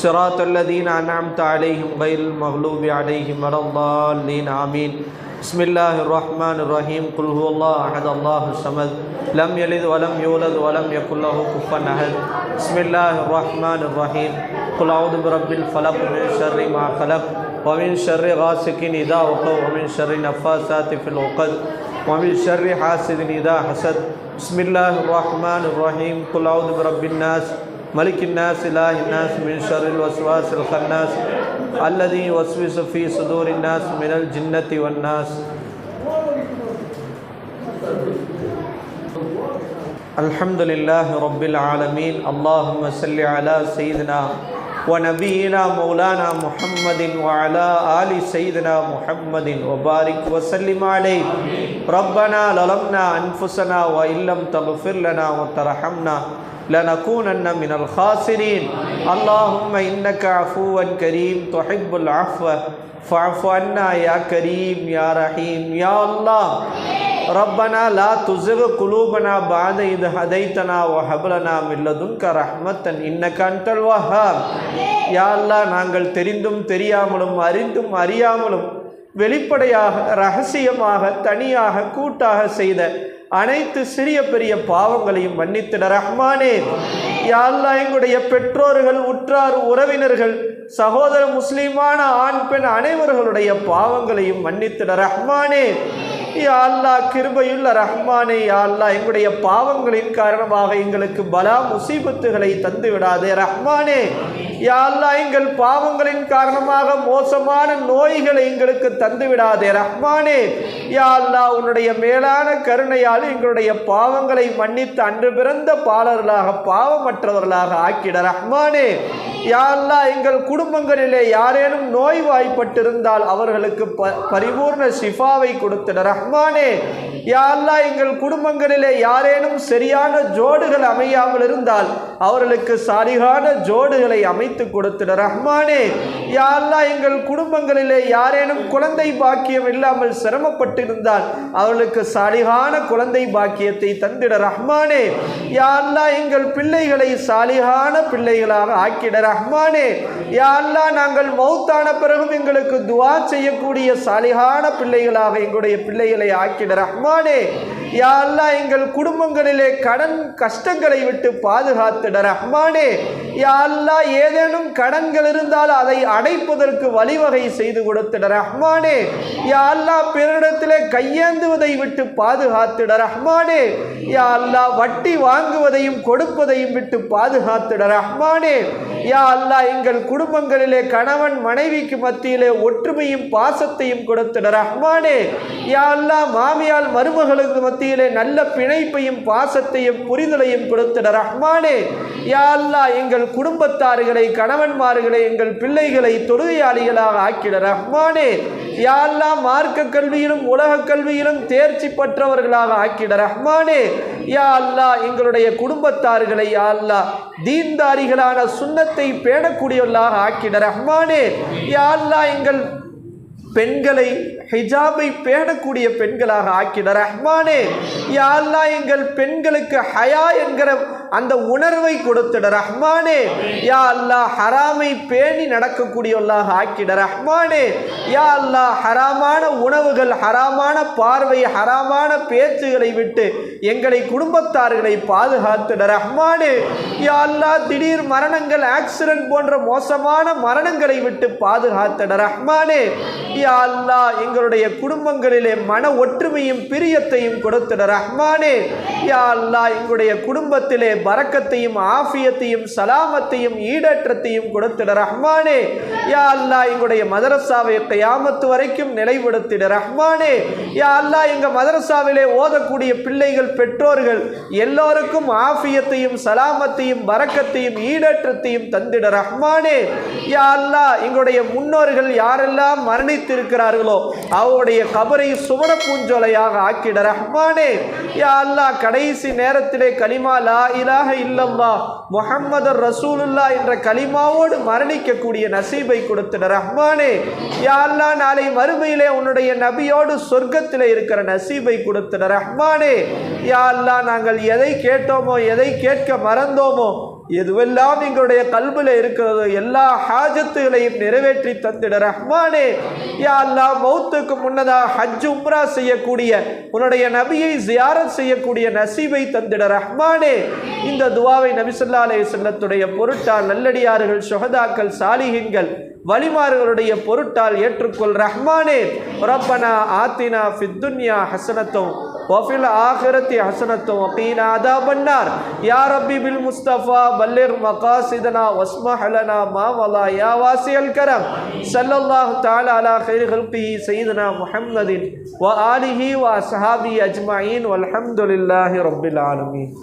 صراط الذين أنعمت عليهم غير المغلوب عليهم ولا الضالين آمين. بسم الله الرحمن الرحيم. قل هو الله أحد الله الصمد لم يلد ولم يولد ولم يكن له كفوا أحد. بسم الله الرحمن الرحيم. قل أعوذ برب الفلق من شر ما خلق ومن شر غاسق إذا وقب ومن شر النفاثات في العقد ومن شر حاسد إذا حسد. بسم الله الرحمن الرحيم. قل أعوذ برب الناس ملك الناس إله الناس من شر الوسواس الخناس الذي يوسوس في صدور الناس من الجنة والناس. الحمد لله رب العالمين. اللهم صل على سيدنا ونبينا مولانا محمد وعلى آل سيدنا محمد وبارك وسلم عليه. ربنا ظلمنا أنفسنا وإن لم تغفر لنا وترحمنا لنكونن من الخاسرين. اللهم إنك عفو كريم تحب العفو. فاعف عنا يا كريم يا رحيم يا الله. ரப்பனா லா துசகு குலூபனா பாத இது ஹதைத்தனா ஓ ஹபலனா மில்லதுன்க ரஹ்மத்தன் இன்ன கண்டல் வஹாப். யாழ்லா நாங்கள் தெரிந்தும் தெரியாமலும் அறிந்தும் அறியாமலும் வெளிப்படையாக ரகசியமாக தனியாக கூட்டாக செய்த அனைத்து சிறிய பெரிய பாவங்களையும் மன்னித்திட ரஹ்மானே. யாழ்லா எங்களுடைய பெற்றோர்கள் உற்றார் உறவினர்கள் சகோதர முஸ்லீமான ஆண் பெண் அனைவர்களுடைய பாவங்களையும் மன்னித்திட ரஹ்மானே. யா அல்லாஹ் கிருபையுள்ள ரஹ்மானே யா அல்லா எங்களுடைய பாவங்களின் காரணமாக எங்களுக்கு பலா முசீபத்துகளை தந்து விடாதே ரஹ்மானே. யா அல்லா எங்கள் பாவங்களின் காரணமாக மோசமான நோய்களை எங்களுக்கு தந்து விடாதே ரஹ்மானே. யா அல்லா உன்னுடைய மேலான கருணையால் எங்களுடைய பாவங்களை மன்னித்து அன்று பிறந்த பாலர்களாக பாவமற்றவர்களாக ஆக்கிட ரஹ்மானே. யா எங்கள் குடும்பங்களிலே யாரேனும் நோய் வாய்ப்பட்டிருந்தால் அவர்களுக்கு ப பரிபூர்ண சிஃபாவை கொடுத்திட ரஹ்மான். ரஹ்மானே அல்லாஹ் எங்கள் குடும்பங்களிலே யாரேனும் சரியான ஜோடுகள் அமையாமல் இருந்தால் அவர்களுக்கு சாலிகான ஜோடுகளை அமைத்து கொடுத்துட. ரஹ்மானே யா எங்கள் குடும்பங்களிலே யாரேனும் குழந்தை பாக்கியம் இல்லாமல் சிரமப்பட்டிருந்தால் அவர்களுக்கு சாலிகான குழந்தை பாக்கியத்தை தந்திட. ரஹ்மானே யாரெல்லாம் எங்கள் பிள்ளைகளை சாலிகான பிள்ளைகளாக ஆக்கிட. ரஹ்மானே யா நாங்கள் மௌத்தான பிறகும் எங்களுக்கு துவா செய்யக்கூடிய சாலிகான பிள்ளைகளாக எங்களுடைய பிள்ளைகள் ஆக்கிட ரஹ்மானே. யா அல்லாஹ் எங்கள் குடும்பங்களிலே கடன் கஷ்டங்களை விட்டு பாதுகாத்திட ரஹ்மானே. யா அல்லாஹ் ஏதேனும் கடன்கள் இருந்தால் அதை அடைப்பதற்கு வழிவகை செய்து கொடுத்திட ரஹ்மானே. யா அல்லாஹ் பிறரிடத்திலே கையேந்துவதை விட்டு பாதுகாத்திட ரஹ்மானே. யா அல்லாஹ் வட்டி வாங்குவதையும் கொடுப்பதையும் விட்டு பாதுகாத்திட ரஹ்மானே. யா அல்லாஹ் எங்கள் குடும்பங்களிலே கணவன் மனைவிக்கு மத்தியிலே ஒற்றுமையும் பாசத்தையும் கொடுத்திட ரஹ்மானே. யா அல்லாஹ் மாமியால் மருமகளுக்கு மத்தியிலே நல்ல பிணைப்பையும் பாசத்தையும் புரிதலையும் கொடுத்திட ரஹ்மானே யா அல்லா எங்கள் குடும்பத்தார்களை கணவன்மார்களை எங்கள் பிள்ளைகளை தொழுகையாளிகளாக ஆக்கிட ரஹ்மானே யா அல்லா மார்க்க கல்வியிலும் உலக கல்வியிலும் தேர்ச்சி பெற்றவர்களாக ஆக்கிட ரஹ்மானே யா அல்லா எங்களுடைய குடும்பத்தார்களை யா அல்லா தீன்தாரிகளான சுண்ணத்தை பேணக்கூடியவர்களாக ஆக்கிட ரஹ்மானே யா அல்லா எங்கள் பெண்களை ஹிஜாபை பேணக்கூடிய பெண்களாக ஆக்கினார் ரஹ்மானே யா எங்கள் பெண்களுக்கு ஹயா என்கிற அந்த உணர்வை கொடுத்திட ரஹ்மானே. யா அல்லாஹ் ஹராமை பேணி நடக்கக்கூடியவர்களாக ஆக்கிட ரஹ்மானே. யா அல்லாஹ் ஹராமான உணவுகள் ஹராமான பார்வை ஹராமான பேச்சுகளை விட்டு எங்களை குடும்பத்தார்களை பாதுகாத்திட ரஹ்மானே. யா அல்லாஹ் திடீர் மரணங்கள் ஆக்சிடென்ட் போன்ற மோசமான மரணங்களை விட்டு பாதுகாத்திட ரஹ்மானே. யா அல்லாஹ் எங்களுடைய குடும்பங்களிலே மன ஒற்றுமையும் பிரியத்தையும் கொடுத்திட ரஹ்மானே. யா அல்லாஹ் எங்களுடைய குடும்பத்திலே பறக்கத்தையும் ஆஃபியத்தையும் சலாமத்தையும் ஈடேற்றத்தையும் கொடுத்திட ரஹ்மானே. யா அல்லாஹ் எங்களுடைய மதரசாவை கயாமத்து வரைக்கும் நிலைப்படுத்திட ரஹ்மானே. யா அல்லாஹ் எங்க மதரசாவிலே ஓதக்கூடிய பிள்ளைகள் பெற்றோர்கள் எல்லோருக்கும் ஆஃபியத்தையும் சலாமத்தையும் பறக்கத்தையும் ஈடேற்றத்தையும் தந்திட ரஹ்மானே. யா அல்லாஹ் எங்களுடைய முன்னோர்கள் யாரெல்லாம் மரணித்திருக்கிறார்களோ அவருடைய கபரை சுவன பூஞ்சோலையாக ஆக்கிட ரஹ்மானே. யா அல்லாஹ் கடைசி நேரத்திலே கலிமா லா இலாக இல்லல்லா முஹம்மது ரசூலுல்லா என்ற கலிமாவோடு மரணிக்கக்கூடிய நசீபை கொடுத்துட ரஹ்மானே. யா நாளை மறுமையிலே உன்னுடைய நபியோடு சொர்க்கத்தில் இருக்கிற நசீபை கொடுத்துட ரஹ்மானே. யா நாங்கள் எதை கேட்டோமோ எதை கேட்க மறந்தோமோ எதுவெல்லாம் எங்களுடைய கல்வில இருக்கிறதோ எல்லா ஹாஜத்துகளையும் நிறைவேற்றி தந்திட ரஹ்மானே. யா மௌத்துக்கு முன்னதாக ஹஜ் உம்ரா செய்யக்கூடிய உன்னுடைய நபியை ஜியாரத் செய்யக்கூடிய நசீபை தந்திட ரஹ்மானே. இந்த துவாவை நபிசல்லா அலைஹி செல்லத்துடைய பொருட்டால் நல்லடியார்கள் சுகதாக்கள் சாலிஹின்கள் வழிமாறுகளுடைய பொருட்டால் ஏற்றுக்கொள் ரஹ்மானே. ரப்பனா ஆத்தினா ஃபித்துன்யா ஹசனத்தும் وفي الآخرة حسنة وقينا عذاب النار. يا ربي بالمصطفى بلغ مقاصدنا واسمح لنا ما مضى يا واسع الكرم. صلى الله تعالى على خير خلقه سيدنا محمد وآله وأصحابه أجمعين والحمد لله رب العالمين.